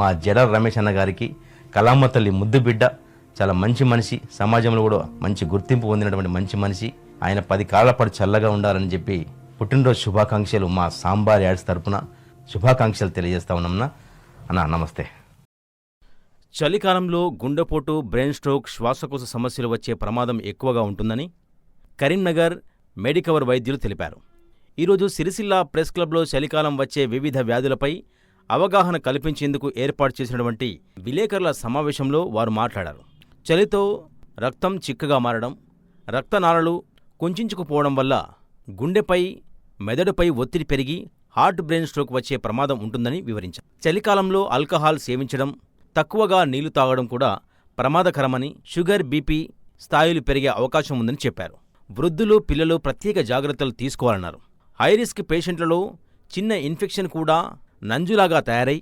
మా జడ రమేష్ అన్న గారికి కళామ్మ తల్లి ముద్దు బిడ్డ చాలా మంచి మనిషి సమాజంలో కూడా మంచి గుర్తింపు పొందినటువంటి మంచి మనిషి. ఆయన పది కాళ్ళ పాటు చల్లగా ఉండాలని చెప్పి పుట్టినరోజు శుభాకాంక్షలు మా సాంబార్ యాడ్స్ తరపున శుభాకాంక్షలు తెలియజేస్తా ఉన్నామన్నా అన్న నమస్తే. చలికాలంలో గుండెపోటు బ్రెయిన్ స్ట్రోక్ శ్వాసకోశ సమస్యలు వచ్చే ప్రమాదం ఎక్కువగా ఉంటుందని కరీంనగర్ మెడికవర్ వైద్యులు తెలిపారు. ఈరోజు సిరిసిల్ల ప్రెస్ క్లబ్లో చలికాలం వచ్చే వివిధ వ్యాధులపై అవగాహన కల్పించేందుకు ఏర్పాటు చేసినటువంటి విలేకరుల సమావేశంలో వారు మాట్లాడారు. చలితో రక్తం చిక్కగా మారడం రక్తనాళాలు కుంచుకుపోవడం వల్ల గుండెపై మెదడుపై ఒత్తిడి పెరిగి హార్ట్ బ్రెయిన్ స్ట్రోక్ వచ్చే ప్రమాదం ఉంటుందని వివరించారు. చలికాలంలో ఆల్కహాల్ సేవించడం తక్కువగా నీళ్ళు తాగడం కూడా ప్రమాదకరమని షుగర్ బీపీ స్థాయిలు పెరిగే అవకాశం ఉందని చెప్పారు. వృద్ధులు పిల్లలు ప్రత్యేక జాగ్రత్తలు తీసుకోవాలన్నారు. హైరిస్క్ పేషెంట్లలో చిన్న ఇన్ఫెక్షన్ కూడా నంజులాగా తయారై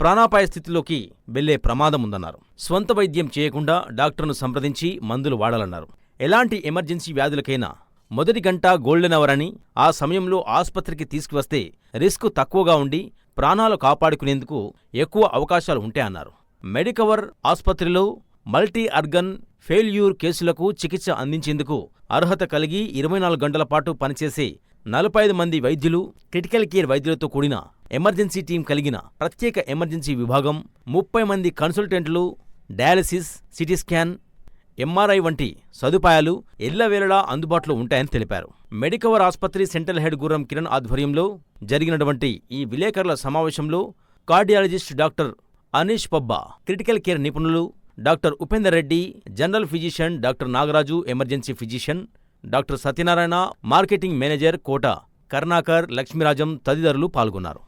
ప్రాణాపాయ స్థితిలోకి వెళ్ళే ప్రమాదం ఉందన్నారు స్వంత వైద్యం చేయకుండా డాక్టర్ను సంప్రదించి మందులు వాడాలన్నారు. ఎలాంటి ఎమర్జెన్సీ వ్యాధులకైనా మొదటి గంట గోల్డెన్ అవర్ అని ఆ సమయంలో ఆస్పత్రికి తీసుకువస్తే రిస్క్ తక్కువగా ఉండి ప్రాణాలు కాపాడుకునేందుకు ఎక్కువ అవకాశాలు ఉంటాయన్నారు మెడికవర్ ఆస్పత్రిలో మల్టీ అర్గన్ ఫెయిల్యూర్ కేసులకు చికిత్స అందించేందుకు అర్హత కలిగి ఇరవై నాలుగు గంటల పాటు పనిచేసే నలభై ఐదు మంది వైద్యులు క్రిటికల్ కేర్ వైద్యులతో కూడిన ఎమర్జెన్సీ టీం కలిగిన ప్రత్యేక ఎమర్జెన్సీ విభాగం ముప్పై మంది కన్సల్టెంట్లు డయాలసిస్ సిటీ స్కాన్ ఎంఆర్ఐ వంటి సదుపాయాలు ఎల్లవేళలా అందుబాటులో ఉంటాయని తెలిపారు. మెడికవర్ ఆసుపత్రి సెంట్రల్ హెడ్ గుర్రం కిరణ్ ఆధ్వర్యంలో జరిగినటువంటి ఈ విలేకరుల సమావేశంలో cardiologist doctor Anish Pabba critical care నిపుణులు doctor Upender Reddy general physician doctor Nagaraju emergency physician doctor Satyanarayana marketing manager Kota Karunakar Lakshmirajam తదితరులు పాల్గొన్నారు.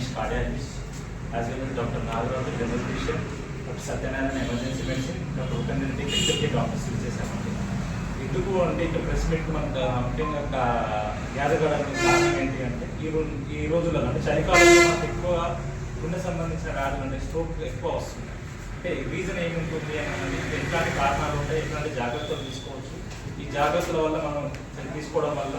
డాక్టర్లు doctor Ramesh cardiologist as well as doctor Nagaraju general physician doctor Satyanarayana emergency medicine doctor Upendra Reddy critical doctors ఇచ్చేసామండి ఎందుకు అంటే ఇక్కడ press meet మనకు ముఖ్యంగా gather కావడానికి కారణం ఏంటి అంటే ఈ రోజు ఈ రోజుల్లో అంటే చలికాలంలో మనకు ఎక్కువ గుండె సంబంధించిన వ్యాధులు అంటే స్ట్రోక్ ఎక్కువ వస్తుంది అంటే రీజన్ ఏముంటుంది అని ఎట్లాంటి కారణాలు ఉంటాయి ఎట్లాంటి జాగ్రత్తలు తీసుకోవచ్చు? ఈ జాగ్రత్తల వల్ల మనం తీసుకోవడం వల్ల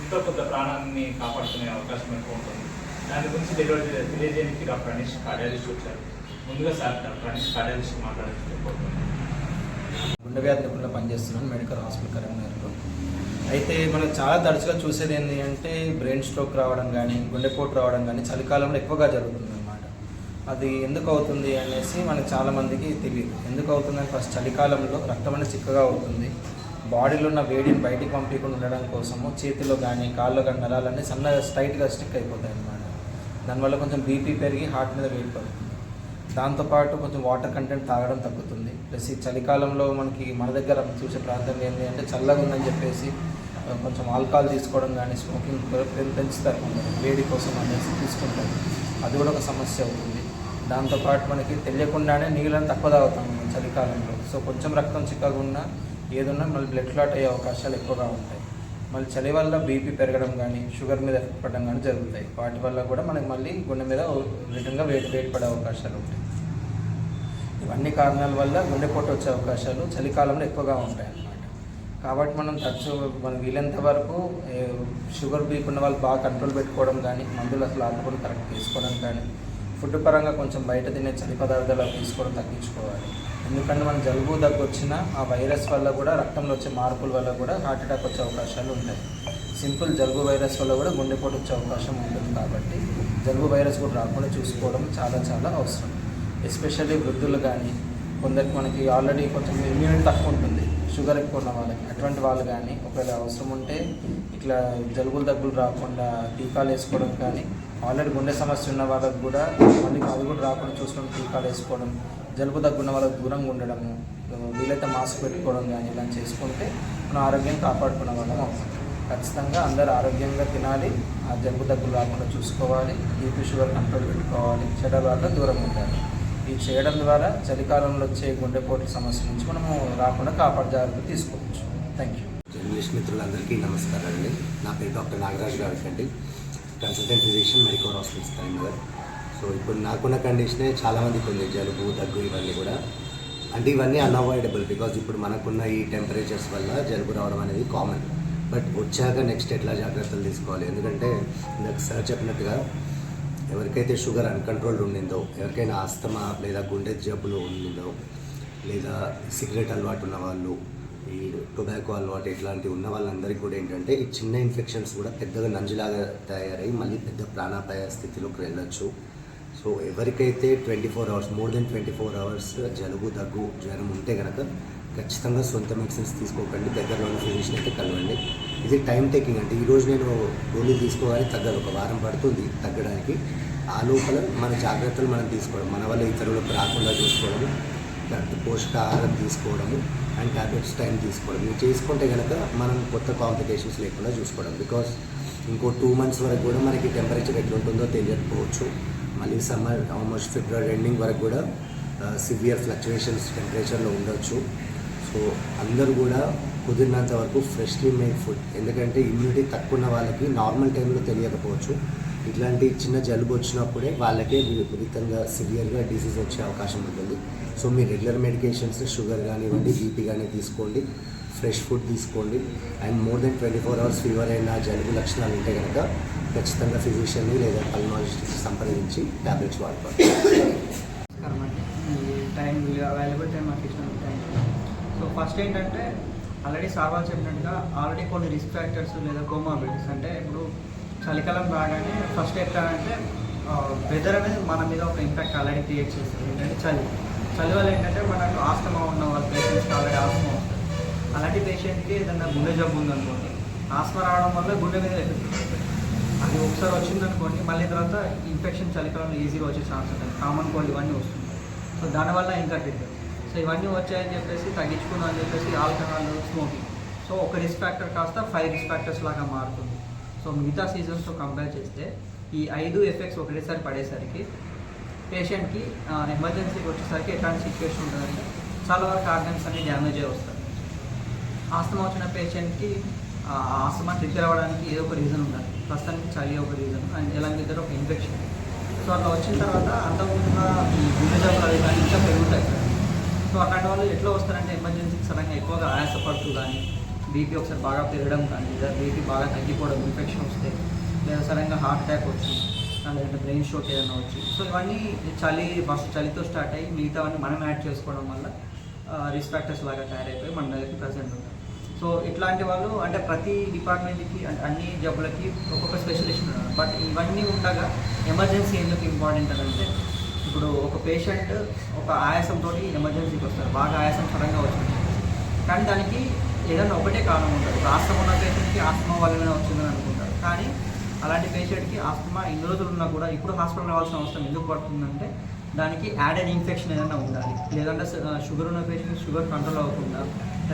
ఇంత కొంత ప్రాణాన్ని కాపాడుకునే అవకాశం ఎక్కువ ఉంటుంది. దాని గురించి తెలియ తెలియజేయడానికి డాక్టర్ అనీష్ కార్డియాలజిస్ట్ వచ్చారు. ముందుగా సార్ డాక్టర్ అనీష్ కార్డియాలజిస్ట్ మాట్లాడుతున్నాను గుండె వ్యాధి నిపుణులు పనిచేస్తున్నాను మెడికల్ హాస్పిటల్ కరీంనగర్లో. అయితే మనం చాలా తరచుగా చూసేది ఏంటి అంటే బ్రెయిన్ స్ట్రోక్ రావడం కానీ గుండెపోటు రావడం కానీ చలికాలంలో ఎక్కువగా జరుగుతుంది అనమాట అది ఎందుకు అవుతుంది అనేసి మనకు చాలామందికి తెలియదు. ఎందుకు అవుతుందని ఫస్ట్ చలికాలంలో రక్తం అనేది చిక్కగా అవుతుంది. బాడీలో ఉన్న వేడిని బయటికి పంపించకుండా ఉండడం కోసము చేతిలో కానీ కాళ్ళు కానీ నరాలన్నీ సన్నగా స్ట్రైట్గా స్టిక్ అయిపోతాయి అన్నమాట దానివల్ల కొంచెం బీపీ పెరిగి హార్ట్ మీద వెయిట్ పడుతుంది. దాంతోపాటు కొంచెం వాటర్ కంటెంట్ తాగడం తగ్గుతుంది. ప్లస్ ఈ చలికాలంలో మనకి మన దగ్గర చూసే ప్రాంతం ఏంటి అంటే చల్లగా ఉందని చెప్పేసి కొంచెం ఆల్కహాల్ తీసుకోవడం కానీ స్మోకింగ్ పెంచుతారు కొందరు. వేడి కోసం అనేసి తీసుకుంటారు. అది కూడా ఒక సమస్య అవుతుంది. దాంతోపాటు మనకి తెలియకుండానే నీళ్ళని తక్కువ తాగుతాం మనం చలికాలంలో. సో కొంచెం రక్తం చిక్కగా ఉన్నా ఏదున్నా మళ్ళీ బ్లడ్ క్లాట్ అయ్యే అవకాశాలు ఎక్కువగా ఉంటాయి. మళ్ళీ చలి వల్ల బీపీ పెరగడం కానీ షుగర్ మీద ఎఫెక్ట్ పడడం కానీ జరుగుతాయి. వాటి వల్ల కూడా మనకి మళ్ళీ గుండె మీద విధంగా వెయిట్ వెయిట్ పడే అవకాశాలు ఉంటాయి. ఇవన్నీ కారణాల వల్ల గుండెపోటు వచ్చే అవకాశాలు చలికాలంలో ఎక్కువగా ఉంటాయి అన్నమాట. కాబట్టి మనం తరచు మనం వీలైనంత వరకు షుగర్ బీపీ ఉన్న వాళ్ళు బాగా కంట్రోల్ పెట్టుకోవడం కానీ మందులు అసలు ఆకుకూరలు కరెక్ట్ తీసుకోవడం కానీ ఫుడ్ పరంగా కొంచెం బయట తినే చలి పదార్థాలు తీసుకోవడం తగ్గించుకోవాలి. ఎందుకంటే మనం జలుబు దగ్గు వచ్చిన ఆ వైరస్ వల్ల కూడా రక్తంలో వచ్చే మార్పుల వల్ల కూడా హార్ట్ అటాక్ వచ్చే అవకాశాలు ఉంటాయి. సింపుల్ జలుబు వైరస్ వల్ల కూడా గుండెపోటు వచ్చే అవకాశం ఉంటుంది కాబట్టి జలుబు వైరస్ కూడా రాకుండా చూసుకోవడం చాలా చాలా అవసరం. ఎస్పెషల్లీ వృద్ధులు కానీ కొందరికి మనకి ఆల్రెడీ కొంచెం ఇమ్యూనిటీ తక్కువ ఉంటుంది. షుగర్ ఎక్కువ ఉన్న వాళ్ళకి అటువంటి వాళ్ళు కానీ ఒకవేళ అవసరం ఉంటే ఇట్లా జలుబులు దగ్గులు రాకుండా టీకాలు వేసుకోవడం కానీ ఆల్రెడీ గుండె సమస్య ఉన్న వాళ్ళకి కూడా మళ్ళీ అది కూడా రాకుండా చూసుకొని టీకాలు వేసుకోవడం జలుబు దగ్గున్న వాళ్ళకి దూరంగా ఉండడము వీలైతే మాస్క్ పెట్టుకోవడం కానీ ఇలా చేసుకుంటే మనం ఆరోగ్యం కాపాడుకునే వాళ్ళం ఖచ్చితంగా అందరూ ఆరోగ్యంగా తినాలి ఆ జలుబు దగ్గులు రాకుండా చూసుకోవాలి బీపీ షుగర్ కంట్రోల్ పెట్టుకోవాలి చెడ్డ వాళ్ళ దూరం ఉండాలి. ఇది చేయడం ద్వారా చలికాలంలో వచ్చే గుండెపోటు సమస్య నుంచి మనము రాకుండా కాపాడు జాగ్రత్తలు తీసుకోవచ్చు. థ్యాంక్ యూ జర్నలిస్ట్ మిత్రులందరికీ నమస్కారం అండి నా పేరు డాక్టర్ నాగరాజు గారు అండి. Consultant physician medical hospitals Karimnagar so ఇప్పుడు నాకున్న కండిషనే చాలామందికి ఉంది జలుబు దగ్గు ఇవన్నీ కూడా. అంటే ఇవన్నీ అన్అవాయిడబుల్ బికాజ్ ఇప్పుడు మనకున్న ఈ టెంపరేచర్స్ వల్ల జలుబు రావడం అనేది కామన్ బట్ వచ్చాక నెక్స్ట్ ఎట్లా జాగ్రత్తలు తీసుకోవాలి? ఎందుకంటే ఇందాక సార్ చెప్పినట్టుగా ఎవరికైతే షుగర్ అన్కంట్రోల్డ్ ఉండిందో ఎవరికైనా ఆస్తమా లేదా గుండె జబ్బులు ఉండిందో లేదా సిగరెట్ అలవాటు ఉన్న వాళ్ళు ఈ టొబాకో అలవాటు ఇట్లాంటివి ఉన్న వాళ్ళందరికీ కూడా ఏంటంటే ఈ చిన్న ఇన్ఫెక్షన్స్ కూడా పెద్దగా నంజులాగా తయారై మళ్ళీ పెద్ద ప్రాణాపాయ స్థితిలోకి వెళ్ళొచ్చు. సో ఎవరికైతే twenty four hours more than twenty four hours జలుబు దగ్గు జ్వరం ఉంటే కనుక ఖచ్చితంగా సొంత మెడిసిన్స్ తీసుకోకండి. దగ్గరలోని ఫిజిషియన్ అయితే కలవండి. ఇది టైం టేకింగ్ అంటే ఈరోజు నేను గోళీలు తీసుకోవాలి తగ్గదు. ఒక వారం పడుతుంది తగ్గడానికి. ఆ లోపల మన జాగ్రత్తలు మనం తీసుకోవడం మన వల్ల ఇతరులకు రాకుండా చూసుకోవడము కరెక్ట్ పోషకాహారం తీసుకోవడము అండ్ ట్యాబ్లెట్స్ టైం తీసుకోవడం. ఇవి చేసుకుంటే కనుక మనం కొత్త కాంప్లికేషన్స్ లేకుండా చూసుకోవడం. బికాస్ ఇంకో టూ మంత్స్ వరకు కూడా మనకి టెంపరేచర్ ఎట్లుంటుందో తెలియకపోవచ్చు. మళ్ళీ సమ్మర్ ఆల్మోస్ట్ ఫిబ్రవరి ఎండింగ్ వరకు కూడా సివియర్ ఫ్లక్చువేషన్స్ టెంపరేచర్లో ఉండొచ్చు. సో అందరూ కూడా కుదిరినంత వరకు ఫ్రెష్లీ మేడ్ ఫుడ్. ఎందుకంటే ఇమ్యూనిటీ తక్కువ ఉన్న వాళ్ళకి నార్మల్ టైంలో తెలియకపోవచ్చు. ఇట్లాంటి చిన్న జలుబు వచ్చినప్పుడే వాళ్ళకే విపరీతంగా సివియర్గా డిసీజ్ వచ్చే అవకాశం ఉంటుంది. సో మీ రెగ్యులర్ మెడికేషన్స్ షుగర్ కానివ్వండి బీపీ కానీ తీసుకోండి. ఫ్రెష్ ఫుడ్ తీసుకోండి. And more than twenty four hours fever అయినా జలుబు లక్షణాలు ఉంటే కనుక ఖచ్చితంగా ఫిజిషియన్ని లేదా పల్మాలజిస్ట్ సంప్రదించి ట్యాబ్లెట్స్ వాడుకోవాలి టైం అవైలబుల్ టైం మాకు ఇష్టం టైం సో ఫస్ట్ ఏంటంటే ఆల్రెడీ సార్ చెప్పినట్టుగా ఆల్రెడీ కొన్ని రిస్క్ ఫ్యాక్టర్స్ లేదా కోమాబిలిటీస్ అంటే ఇప్పుడు చలికాలం రాగానే ఫస్ట్ ఎట్లా అంటే వెదర్ అనేది మన మీద ఒక ఇంపాక్ట్ ఆల్రెడీ క్రియేట్ చేస్తుంది. ఏంటంటే చలి. చలి వల్ల ఏంటంటే మనకు ఆస్తమా ఉన్న వాళ్ళ పేషెంట్స్కి ఆల్రెడీ ఆస్తమా అలాంటి పేషెంట్కి ఏదైనా గుండె జబ్బు ఉందనుకోండి ఆస్మా రావడం వల్ల గుండె మీద అది ఒకసారి వచ్చిందనుకోండి మళ్ళీ తర్వాత ఇన్ఫెక్షన్ చలికాలంలో ఈజీగా వచ్చే ఛాన్స్ ఉంటుంది. కామన్ కోల్డ్ ఇవన్నీ వస్తుంది సో దానివల్ల ఇంకా ట్రీట్మెంట్ సో ఇవన్నీ వచ్చాయని చెప్పేసి తగ్గించుకుందాం అని చెప్పేసి ఆల్కహాల్ స్మోకింగ్ సో ఒక రిస్క్ ఫ్యాక్టర్ కాస్త ఫైవ్ రిస్క్ ఫ్యాక్టర్స్ లాగా మారుతుంది. సో మిగతా సీజన్స్తో కంపేర్ చేస్తే ఈ ఐదు ఎఫెక్ట్స్ ఒకటేసారి పడేసరికి పేషెంట్కి ఎమర్జెన్సీకి వచ్చేసరికి ఎట్లాంటి సిచ్యువేషన్ ఉంటుందంటే చాలా వరకు ఆర్గన్స్ అన్ని డ్యామేజ్ అయ్యి వస్తాయి. ఆస్తమా వచ్చిన పేషెంట్కి ఆ ఆస్తమా ట్రిగర్ అవ్వడానికి ఏదో ఒక రీజన్ ఉండాలి. ప్రస్తుతానికి చలి ఒక రీజన్ అండ్ ఎలాంటి ఇద్దరు ఒక ఇన్ఫెక్షన్ సో అట్లా వచ్చిన తర్వాత అంతకుముందుగా ఈ గుండె జబ్బులు అవి కానీ ఇంకా పెరుగుతాయి సో అట్లాంటి వాళ్ళు ఎట్లా వస్తారంటే ఎమర్జెన్సీకి సడన్గా ఎక్కువగా ఆయాసపడుతూ కానీ బీపీ ఒకసారి బాగా పెరగడం కానీ లేదా బీపీ బాగా తగ్గిపోవడం ఇన్ఫెక్షన్ వస్తే లేదా సడన్గా హార్ట్ అటాక్ వచ్చి లేదంటే బ్రెయిన్ స్ట్రోక్ ఏదైనా వచ్చి. సో ఇవన్నీ చలి ఫస్ట్ చలితో స్టార్ట్ అయ్యి మిగతావన్నీ మనం యాడ్ చేసుకోవడం వల్ల రిస్క్ ఫ్యాక్టర్స్ లాగా తయారైపోయి మన దగ్గరికి ప్రజెంట్ ఉంటాయి సో ఇట్లాంటి వాళ్ళు అంటే ప్రతి డిపార్ట్మెంట్కి అంటే అన్ని జబ్బులకి ఒక్కొక్క స్పెషలిస్ట్ ఉన్నారు. బట్ ఇవన్నీ ఉండగా ఎమర్జెన్సీ ఎందుకు ఇంపార్టెంట్ అని అంటే ఇప్పుడు ఒక పేషెంట్ ఒక ఆయాసంతో ఎమర్జెన్సీకి వస్తారు. బాగా ఆయాసం సడన్గా వచ్చింది కానీ దానికి ఏదైనా ఒకటే కారణం ఉంటుంది. ఆస్తమ ఉన్న పేషెంట్కి ఆస్తమ వల్లనే వచ్చిందని అనుకుంటారు. కానీ అలాంటి పేషెంట్కి ఆస్తమా ఇన్ని రోజులు ఉన్నా కూడా ఇప్పుడు హాస్పిటల్ రావాల్సిన అవసరం ఎందుకు పడుతుందంటే దానికి యాడెడ్ ఇన్ఫెక్షన్ ఏదైనా ఉండాలి. లేదంటే షుగర్ ఉన్న పేషెంట్ షుగర్ కంట్రోల్ అవ్వకుండా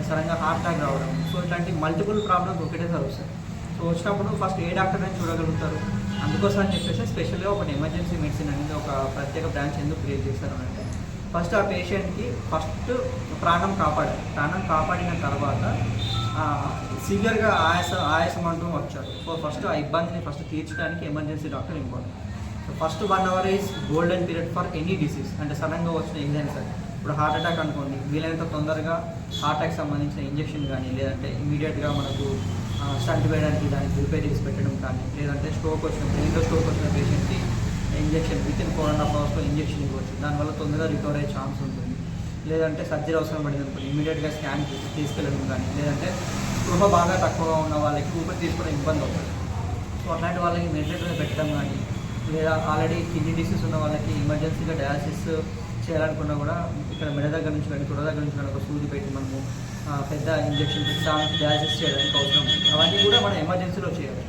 సడన్గా హార్ట్ అటాక్ రావడం. సో ఇట్లాంటి మల్టిపుల్ ప్రాబ్లమ్స్ ఒకటేసారి వస్తాయి సో వచ్చినప్పుడు ఫస్ట్ ఏ డాక్టర్ అని చూడగలుగుతారు. అందుకోసం అని చెప్పేసి స్పెషల్గా ఒక ఎమర్జెన్సీ మెడిసిన్ అనేది ఒక ప్రత్యేక బ్రాంచ్ ఎందుకు క్రియేట్ చేస్తారు అంటే ఫస్ట్ ఆ పేషెంట్కి ఫస్ట్ ప్రాణం కాపాడాలి. ప్రాణం కాపాడిన తర్వాత సివియర్గా ఆయాస ఆయాసం అంటూ వచ్చారు. సో ఫస్ట్ ఆ ఇబ్బందిని ఫస్ట్ తీర్చడానికి emergency doctor important. So first one hour is golden period for any disease. అంటే సడన్గా వచ్చిన ఏదైనా సరే. ఇప్పుడు హార్ట్ అటాక్ అనుకోండి వీలైనంత తొందరగా హార్ట్ అటాక్ సంబంధించిన ఇంజెక్షన్ కానీ లేదంటే ఇమీడియట్గా మనకు స్టంట్ వేయడానికి దానికి ప్రిపేర్ చేసి పెట్టడం కానీ లేదంటే స్ట్రోక్ వచ్చిన బ్రెయిన్లో స్ట్రోక్ వచ్చిన పేషెంట్కి injection with in four and half అవర్స్లో ఇంజెక్షన్ ఇవ్వచ్చు. దానివల్ల తొందరగా రికవర్ అయ్యే ఛాన్స్ ఉంటుంది. లేదంటే సర్జరీ అవసరం పడింది అనుకోండి ఇమీడియట్గా స్కాన్ తీసుకెళ్ళడం కానీ లేదంటే స్పృహ బాగా తక్కువగా ఉన్న వాళ్ళకి ఊపిరి తీసుకోవడం ఇబ్బంది అవుతుంది. సో అట్లాంటి వాళ్ళకి మెడిటేటర్ పెట్టడం కానీ లేదా ఆల్రెడీ కిడ్నీ డిసీజ్ ఉన్న వాళ్ళకి ఎమర్జెన్సీగా డయాలసిస్ చేయాలనుకున్నా కూడా ఇక్కడ మెడ దగ్గర నుంచి కానీ తొడ దగ్గర నుంచి కానీ ఒక సూది పెట్టి మనము పెద్ద ఇంజెక్షన్ పెట్టి దానికి డయాలసిస్ చేయడానికి అవసరం అవన్నీ కూడా మనం ఎమర్జెన్సీలో చేయాలి.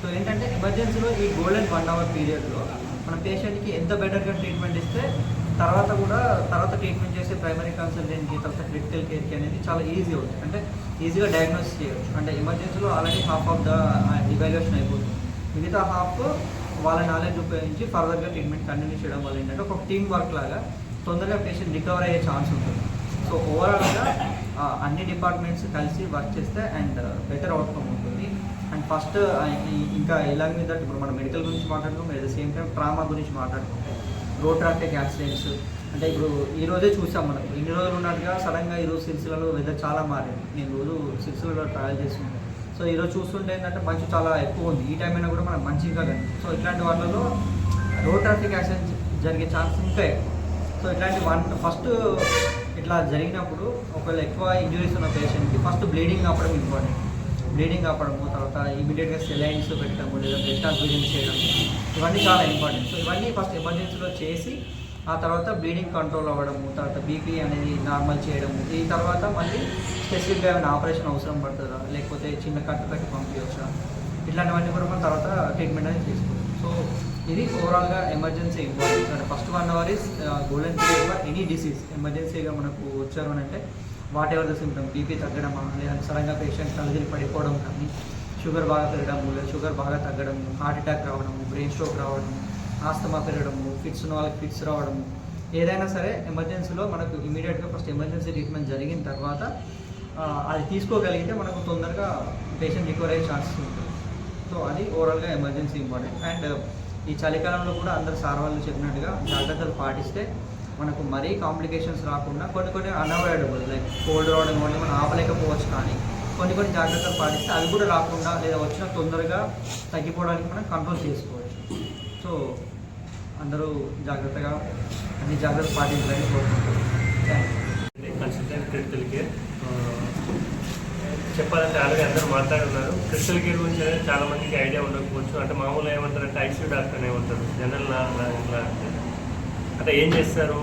సో ఏంటంటే ఎమర్జెన్సీలో ఈ గోల్డెన్ వన్ అవర్ పీరియడ్లో మన పేషెంట్కి ఎంత బెటర్గా ట్రీట్మెంట్ ఇస్తే తర్వాత కూడా తర్వాత ట్రీట్మెంట్ చేసే ప్రైమరీ కన్సల్టెంట్కి తర్వాత క్రిటికల్ కేర్కి అనేది చాలా ఈజీ అవుతుంది. అంటే ఈజీగా డయాగ్నోస్ చేయవచ్చు అంటే ఎమర్జెన్సీలో already half of the evaluation అయిపోతుంది. మిగతా హాఫ్ వాళ్ళ నాలెడ్జ్ ఉపయోగించి ఫర్దర్గా ట్రీట్మెంట్ కంటిన్యూ చేయడం వల్ల ఏంటంటే ఒక టీమ్ వర్క్ లాగా తొందరగా పేషెంట్ రికవర్ అయ్యే ఛాన్స్ ఉంటుంది. సో ఓవరాల్గా అన్ని డిపార్ట్మెంట్స్ కలిసి వర్క్ చేస్తే అండ్ బెటర్ అవుట్కమ్ ఉంటుంది. అండ్ ఫస్ట్ uh, ఇంకా ఇలాగ మీద ఇప్పుడు మనం మెడికల్ గురించి మాట్లాడుకుంటే at the same time trauma గురించి మాట్లాడుకుంటే రోడ్ ట్రాఫిక్ యాక్సిడెంట్స్ అంటే ఇప్పుడు ఈ రోజే చూసాం మనం. ఇన్ని రోజులు ఉన్నట్టుగా సడన్గా ఈరోజు సిరిసిల్లలో వెదర్ చాలా మారింది. నేను రోజు సిరిసిల్లలో ట్రావెల్ చేస్తున్నాను సో ఈరోజు చూస్తుంటే ఏంటంటే మంచు చాలా ఎక్కువ ఉంది. ఈ టైం అయినా కూడా మనకు మంచి ఇంకా కానీ సో ఇట్లాంటి వాళ్ళలో రోడ్ ట్రాఫిక్ యాక్సిడెంట్స్ జరిగే ఛాన్స్ ఇంకా ఎక్కువ. సో ఇట్లాంటి వన్ ఫస్ట్ ఇట్లా జరిగినప్పుడు ఒకవేళ ఎక్కువ ఇంజురీస్ ఉన్న పేషెంట్కి ఫస్ట్ బ్లీడింగ్ ఆపడం ఇంపార్టెంట్ బ్లీడింగ్ ఆపడము తర్వాత ఇమీడియట్గా సెలైన్స్ పెట్టడము లేదా బ్లడ్ ట్రాన్స్ఫ్యూజన్ చేయడం ఇవన్నీ చాలా ఇంపార్టెంట్ సో ఇవన్నీ ఫస్ట్ ఎమర్జెన్సీలో చేసి ఆ తర్వాత బ్లీడింగ్ కంట్రోల్ అవ్వడము తర్వాత బీపీ అనేది నార్మల్ చేయడము ఈ తర్వాత మళ్ళీ స్పెసిఫిక్గా ఏమైనా ఆపరేషన్ అవసరం పడుతుందా? లేకపోతే చిన్న కట్టు కట్టి పంపించవచ్చా ఇట్లాంటివన్నీ కూడా మనం తర్వాత ట్రీట్మెంట్ అనేది తీసుకోవచ్చు. సో ఇది ఓవరాల్గా ఎమర్జెన్సీ ఇవ్వాలి అంటే first one hour is golden period for any disease ఎమర్జెన్సీగా మనకు వచ్చారు అని అంటే whatever the symptom BP తగ్గడమా లేదంటే సడన్గా పేషెంట్ తలదిరి పడిపోవడం కానీ షుగర్ బాగా పెరగడము లేదా షుగర్ బాగా తగ్గడము హార్ట్ అటాక్ రావడము బ్రెయిన్ స్ట్రోక్ రావడము ఆస్తమా పెరగడము ఫిట్స్ ఉన్న వాళ్ళకి ఫిట్స్ రావడము. ఏదైనా సరే ఎమర్జెన్సీలో మనకు ఇమీడియట్గా ఫస్ట్ ఎమర్జెన్సీ ట్రీట్మెంట్ జరిగిన తర్వాత అది తీసుకోగలిగితే మనకు తొందరగా పేషెంట్ రికవర్ అయ్యే ఛాన్సెస్ ఉంటుంది సో అది ఓవరాల్గా ఎమర్జెన్సీ ఇంపార్టెంట్ అండ్ ఈ చలికాలంలో కూడా అందరు సార్ వాళ్ళు చెప్పినట్టుగా జాగ్రత్తలు పాటిస్తే మనకు మరీ కాంప్లికేషన్స్ రాకుండా కొన్ని కొన్ని అన్అవాయిడబుల్ లైక్ కోల్డ్ రావడం వల్ల మనం ఆపలేకపోవచ్చు కానీ కొన్ని కొన్ని జాగ్రత్తలు పాటిస్తే అవి కూడా రాకుండా లేదా వచ్చిన తొందరగా తగ్గిపోవడానికి మనం కంట్రోల్ చేసుకోవచ్చు. సో అందరూ జాగ్రత్తగా అన్ని జాగ్రత్తలు పాటించాలని కోరుకుంటున్నాను thank you consultant critical care చెప్పాలంటే ఆల్రెడీ అందరూ మాట్లాడున్నారు. క్రిస్టల్ కేర్ గురించి అనేది చాలా మందికి ఐడియా ఉండకపోవచ్చు. అంటే మామూలుగా ఏమంటారంటే ఐసీయూ డాక్టర్ అని ఏమంటారు. జనరల్ అంటే అంటే ఏం చేస్తారు?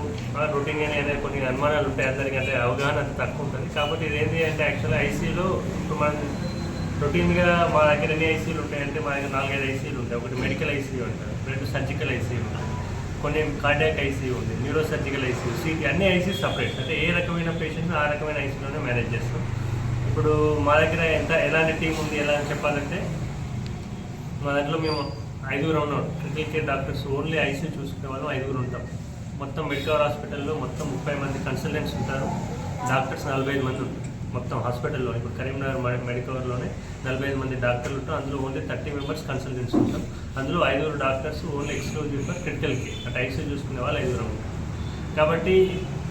రొటీన్ అనేది కొన్ని అనుమానాలు ఉంటాయి. అందరికీ అంటే అవగాహన అంత తక్కువ ఉంటుంది. కాబట్టి ఇదేంటి అంటే యాక్చువల్గా ఐసీయూలో ఇప్పుడు మనం రొటీన్గా మా దగ్గర ఎన్ని ఐసీయూలు ఉంటాయంటే మా దగ్గర నాలుగైదు ఐసీయూలు ఉంటాయి. ఒకటి మెడికల్ ఐసీయూ అంటారు. రెండు సర్జికల్ ఐసీయూ ఉంటాయి. కొన్ని కార్డియాక్ ఐసీయూ ఉంది న్యూరో సర్జికల్ ఐసీయూ సిటీ అన్ని ఐసీయూ సపరేట్. అంటే ఏ రకమైన పేషెంట్ ఆ రకమైన ఐసీయూలోనే మేనేజ్ చేస్తాం. ఇప్పుడు మా దగ్గర ఎంత ఎలాంటి టీం ఉంది ఎలా అని చెప్పాలంటే మా దాంట్లో మేము ఐదుగురు ఉన్నాం. Critical care doctors only IC చూసుకునే వాళ్ళం ఐదుగురు ఉంటాం. మొత్తం మెడికవర్ హాస్పిటల్లో మొత్తం ముప్పై మంది కన్సల్టెంట్స్ ఉంటారు. డాక్టర్స్ నలభై ఐదు మంది ఉంటారు మొత్తం హాస్పిటల్లో ఇప్పుడు కరీంనగర్ మెడికవర్లోనే నలభై ఐదు మంది డాక్టర్లు ఉంటారు. అందులో ఓన్లీ థర్టీ మెంబర్స్ కన్సల్టెంట్స్ ఉంటారు. అందులో ఐదుగురు doctors only exclusive for critical care అంటే ఐసీ చూసుకునే వాళ్ళు ఐదుగురు ఉంటారు. కాబట్టి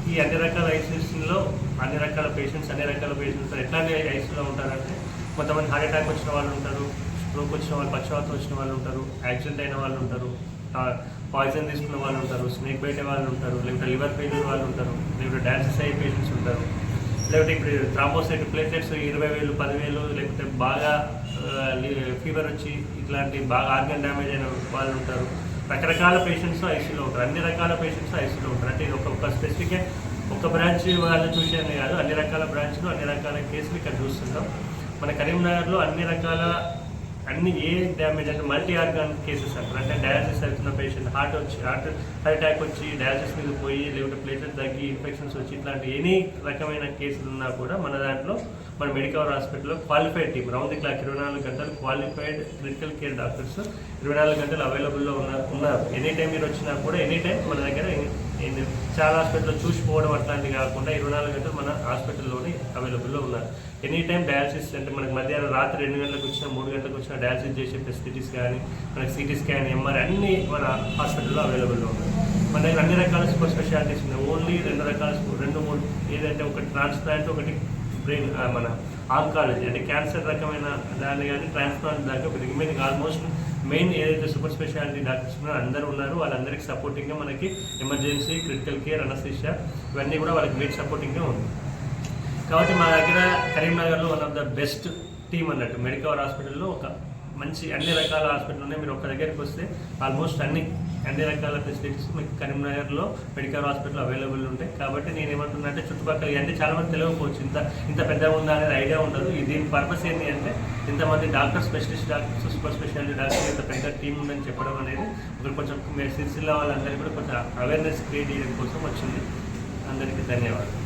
ఈ అన్ని రకాల ఐసోలేషన్లో అన్ని రకాల పేషెంట్స్ అన్ని రకాల పేషెంట్స్ ఎట్లాంటి ఐసోలో ఉంటారంటే కొంతమంది హార్ట్ అటాక్ వచ్చిన వాళ్ళు ఉంటారు స్ట్రోక్ వచ్చిన వాళ్ళు పక్షవాతం వచ్చిన వాళ్ళు ఉంటారు యాక్సిడెంట్ అయిన వాళ్ళు ఉంటారు పాయిజన్ తీసుకున్న వాళ్ళు ఉంటారు స్నేక్ బైట్ వాళ్ళు ఉంటారు లేకపోతే లివర్ ఫెయిల్యూర్ వాళ్ళు ఉంటారు లేకపోతే డాన్సెస్ అయ్యే పేషెంట్స్ ఉంటారు లేకపోతే ఇప్పుడు థ్రాంబోసైట్ ప్లేట్లెట్స్ ఇరవై వేలు పదివేలు లేకపోతే బాగా ఫీవర్ వచ్చి ఇట్లాంటి బాగా ఆర్గన్ డ్యామేజ్ అయిన వాళ్ళు ఉంటారు రకరకాల పేషెంట్స్ ఐసీలో ఉంటారు. అన్ని రకాల పేషెంట్స్ ఐసీలో ఉంటారు. అంటే ఇది ఒక ఒక స్పెసిఫిక్ ఒక బ్రాంచ్ వాళ్ళు చూసేది కాదు. అన్ని రకాల బ్రాంచ్లు అన్ని రకాల కేసులు ఇక్కడ చూస్తుంటాం. మన కరీంనగర్లో అన్ని రకాల అన్ని ఏ డ్యామేజ్ అంటే మల్టీ ఆర్గాన్ కేసెస్ అంటారు. అంటే డయాలసిస్ అవుతున్న పేషెంట్ హార్ట్ వచ్చి హార్ట్ హార్ట్ అటాక్ వచ్చి డయాలసిస్ మీద పోయి లేకుంటే ప్లేటెట్ తగ్గి ఇన్ఫెక్షన్స్ వచ్చి ఇట్లాంటి ఎనీ రకమైన కేసులు ఉన్నా కూడా మన దాంట్లో మన మెడికల్ హాస్పిటల్లో qualified team round the clock ఇరవై నాలుగు గంటలు క్వాలిఫైడ్ క్రిటికల్ కేర్ డాక్టర్స్ ఇరవై నాలుగు గంటలు అవైలబుల్లో ఉన్నారు ఉన్నారు. ఎనీ టైం మీరు వచ్చినా కూడా ఎనీ టైం మన దగ్గర చాలా హాస్పిటల్లో చూసిపోవడం అట్లాంటివి కాకుండా ఇరవై నాలుగు గంటలు మన హాస్పిటల్లోనే అవైలబుల్లో ఉన్నారు. ఎనీ టైం డయాలసిస్ అంటే మనకి మధ్యాహ్నం రాత్రి రెండు గంటలకు వచ్చినా మూడు గంటలకు వచ్చినా డయాలసిస్ చేసే ఫెసిలిటీస్ కానీ మనకి సిటీ స్కాన్ ఎంఆర్ అన్నీ మన హాస్పిటల్లో అవైలబుల్లో ఉన్నాయి. మన దగ్గర అన్ని రకాల సూపర్ స్పెషాలిటీస్ ఉన్నాయి. ఓన్లీ రెండు రకాల రెండు మూడు ఏదంటే ఒకటి ట్రాన్స్ప్లాంట్ ఒకటి బ్రెయిన్ మన ఆంకాలజీ అంటే క్యాన్సర్ రకమైన దాన్ని కానీ ట్రాన్స్ప్లాంట్ దాకా ఒకటి మీద ఆల్మోస్ట్ మెయిన్ ఏదైతే సూపర్ స్పెషాలిటీ డాక్టర్స్ ఉన్నారో అందరూ ఉన్నారు. వాళ్ళందరికీ సపోర్టింగ్గా మనకి ఎమర్జెన్సీ క్రిటికల్ కేర్ అనస్థిషియా ఇవన్నీ కూడా వాళ్ళకి గ్రేట్ సపోర్టింగ్గా ఉంది. కాబట్టి మా దగ్గర కరీంనగర్లో one of the best team అన్నట్టు మెడికవర్ హాస్పిటల్లో ఒక మంచి అన్ని రకాల హాస్పిటల్ ఉన్నాయి. మీరు ఒక్క దగ్గరికి వస్తే ఆల్మోస్ట్ అన్ని అన్ని రకాల ఫెసిలిటీస్ మీకు కరీంనగర్లో మెడికల్ హాస్పిటల్ అవైలబుల్ ఉంటాయి. కాబట్టి నేను ఏమంటున్నా అంటే చుట్టుపక్కల ఇవన్నీ చాలా మంది తెలియకపోవచ్చు. ఇంత ఇంత పెద్ద ఉందా అనేది ఐడియా ఉండదు. దీని పర్పస్ ఏంటి అంటే ఇంతమంది doctor specialist doctors super speciality doctor ఇంత పెద్ద టీం ఉందని చెప్పడం అనేది ఒకరు కొంచెం సిరిసిల్ల వాళ్ళందరికీ కూడా కొంచెం అవేర్నెస్ క్రియేట్ చేయడం కోసం వచ్చింది. అందరికీ ధన్యవాదాలు.